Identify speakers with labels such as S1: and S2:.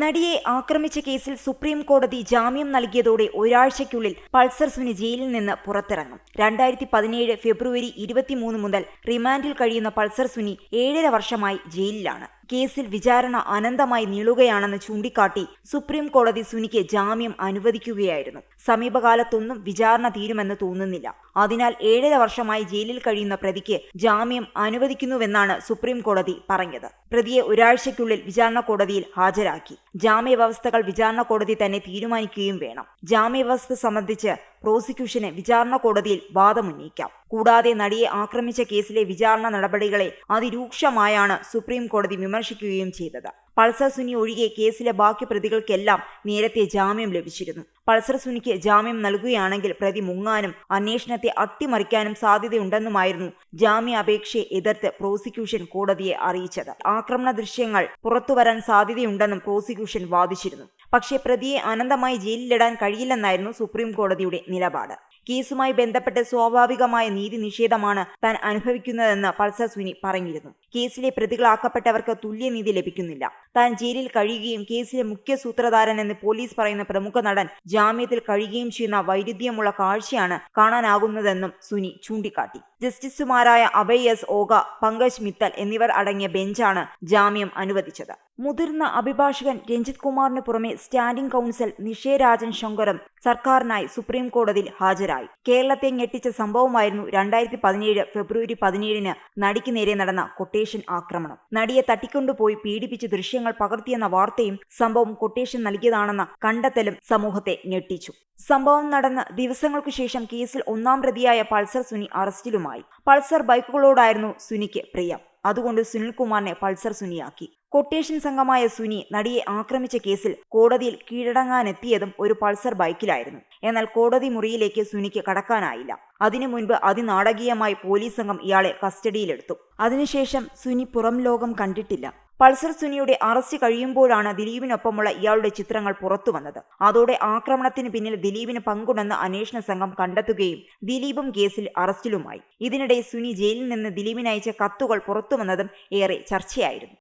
S1: നടിയെ ആക്രമിച്ച കേസിൽ സുപ്രീം കോടതി ജാമ്യം നൽകിയതോടെ ഒരാഴ്ചയ്ക്കുള്ളിൽ പൾസർ സുനി ജയിലിൽ നിന്ന് പുറത്തിറങ്ങും. രണ്ടായിരത്തി പതിനേഴ് ഫെബ്രുവരി ഇരുപത്തിമൂന്ന് മുതൽ റിമാൻഡിൽ കഴിയുന്ന പൾസർ സുനി ഏഴര വർഷമായി ജയിലിലാണ്. കേസിൽ വിചാരണ അനന്തമായി നീളുകയാണെന്ന് ചൂണ്ടിക്കാട്ടി സുപ്രീം കോടതി സുനിക്ക് ജാമ്യം അനുവദിക്കുകയായിരുന്നു. സമീപകാലത്തൊന്നും വിചാരണ തീരുമെന്ന് തോന്നുന്നില്ല. അതിനാൽ ഏഴര വർഷമായി ജയിലിൽ കഴിയുന്ന പ്രതിക്ക് ജാമ്യം അനുവദിക്കുന്നുവെന്നാണ് സുപ്രീം കോടതി പറഞ്ഞത്. പ്രതിയെ ഒരാഴ്ചയ്ക്കുള്ളിൽ വിചാരണ കോടതിയിൽ ഹാജരാക്കി. ജാമ്യവ്യവസ്ഥകൾ വിചാരണ കോടതി തന്നെ തീരുമാനിക്കുകയും വേണം. ജാമ്യവ്യവസ്ഥ സംബന്ധിച്ച് പ്രോസിക്യൂഷന് വിചാരണ കോടതിയിൽ വാദമുന്നയിക്കാം. കൂടാതെ നടിയെ ആക്രമിച്ച കേസിലെ വിചാരണ നടപടികളെ അതിരൂക്ഷമായാണ് സുപ്രീം കോടതി വിമർശിക്കുകയും ചെയ്തത്. പൾസർ സുനി ഒഴികെ കേസിലെ ബാക്കി പ്രതികൾക്കെല്ലാം നേരത്തെ ജാമ്യം ലഭിച്ചിരുന്നു. പൾസർ സുനിക്ക് ജാമ്യം നൽകുകയാണെങ്കിൽ പ്രതി മുങ്ങാനും അന്വേഷണത്തെ അട്ടിമറിക്കാനും സാധ്യതയുണ്ടെന്നുമായിരുന്നു ജാമ്യാപേക്ഷയെ എതിർത്ത് പ്രോസിക്യൂഷൻ കോടതിയെ അറിയിച്ചത്. ആക്രമണ ദൃശ്യങ്ങൾ പുറത്തുവരാൻ സാധ്യതയുണ്ടെന്നും പ്രോസിക്യൂഷൻ വാദിച്ചിരുന്നു. പക്ഷേ പ്രതിയെ അനന്തമായി ജയിലിലിടാൻ കഴിയില്ലെന്നായിരുന്നു സുപ്രീം കോടതിയുടെ നിലപാട്. കേസുമായി ബന്ധപ്പെട്ട് സ്വാഭാവികമായ നീതി നിഷേധമാണ് താൻ അനുഭവിക്കുന്നതെന്ന് പൾസർ സുനി പറഞ്ഞിരുന്നു. കേസിലെ പ്രതികളാക്കപ്പെട്ടവർക്ക് തുല്യനീതി ലഭിക്കുന്നില്ല. താൻ ജയിലിൽ കഴിയുകയും കേസിലെ മുഖ്യ സൂത്രധാരൻ എന്ന് പോലീസ് പറയുന്ന പ്രമുഖ നടൻ ജാമ്യത്തിൽ കഴിയുകയും ചെയ്യുന്ന വൈരുദ്ധ്യമുള്ള കാഴ്ചയാണ് കാണാനാകുന്നതെന്നും സുനി ചൂണ്ടിക്കാട്ടി. ജസ്റ്റിസുമാരായ അഭയ് എസ് ഓഗ പങ്കജ് മിത്തൽ എന്നിവർ അടങ്ങിയ ബെഞ്ചാണ് ജാമ്യം അനുവദിച്ചത്. മുതിർന്ന അഭിഭാഷകൻ രഞ്ജിത് കുമാറിന് പുറമെ സ്റ്റാൻഡിംഗ് കൗൺസിൽ നിഷേരാജൻ ശങ്കറും സർക്കാരിനായി സുപ്രീം കോടതിയിൽ ഹാജരായി. കേരളത്തെ ഞെട്ടിച്ച സംഭവമായിരുന്നു രണ്ടായിരത്തി പതിനേഴ് ഫെബ്രുവരി പതിനേഴിന് നടിക്ക് നേരെ നടന്ന കൊട്ടേഷൻ ആക്രമണം. നടിയെ തട്ടിക്കൊണ്ടുപോയി പീഡിപ്പിച്ച് ദൃശ്യങ്ങൾ പകർത്തിയെന്ന വാർത്തയും സംഭവം കൊട്ടേഷൻ നൽകിയതാണെന്ന കണ്ടെത്തലും സമൂഹത്തെ ഞെട്ടിച്ചു. സംഭവം നടന്ന ദിവസങ്ങൾക്കു ശേഷം കേസിൽ ഒന്നാം പ്രതിയായ പൾസർ സുനി അറസ്റ്റിലുമായി. പൾസർ ബൈക്കുകളോടായിരുന്നു സുനിക്ക് പ്രിയം. അതുകൊണ്ട് സുനിൽകുമാറിനെ പൾസർ സുനിയാക്കി. കൊട്ടേഷൻ സംഘമായ സുനി നടിയെ ആക്രമിച്ച കേസിൽ കോടതിയിൽ കീഴടങ്ങാനെത്തിയതും ഒരു പൾസർ ബൈക്കിലായിരുന്നു. എന്നാൽ കോടതി മുറിയിലേക്ക് സുനിക്ക് കടക്കാനായില്ല. അതിനു മുൻപ് അതിനാടകീയമായി പോലീസ് സംഘം ഇയാളെ കസ്റ്റഡിയിലെടുത്തു. അതിനുശേഷം സുനി പുറം ലോകം കണ്ടിട്ടില്ല. പൾസർ സുനിയുടെ അറസ്റ്റ് കഴിയുമ്പോഴാണ് ദിലീപിനൊപ്പമുള്ള ഇയാളുടെ ചിത്രങ്ങൾ പുറത്തുവന്നത്. അതോടെ ആക്രമണത്തിന് പിന്നിൽ ദിലീപിന് പങ്കുണ്ടെന്ന് അന്വേഷണ സംഘം കണ്ടെത്തുകയും ദിലീപും കേസിൽ അറസ്റ്റിലുമായി. ഇതിനിടെ സുനി ജയിലിൽ നിന്ന് ദിലീപിന് അയച്ച കത്തുകൾ പുറത്തുവന്നതും ഏറെ ചർച്ചയായിരുന്നു.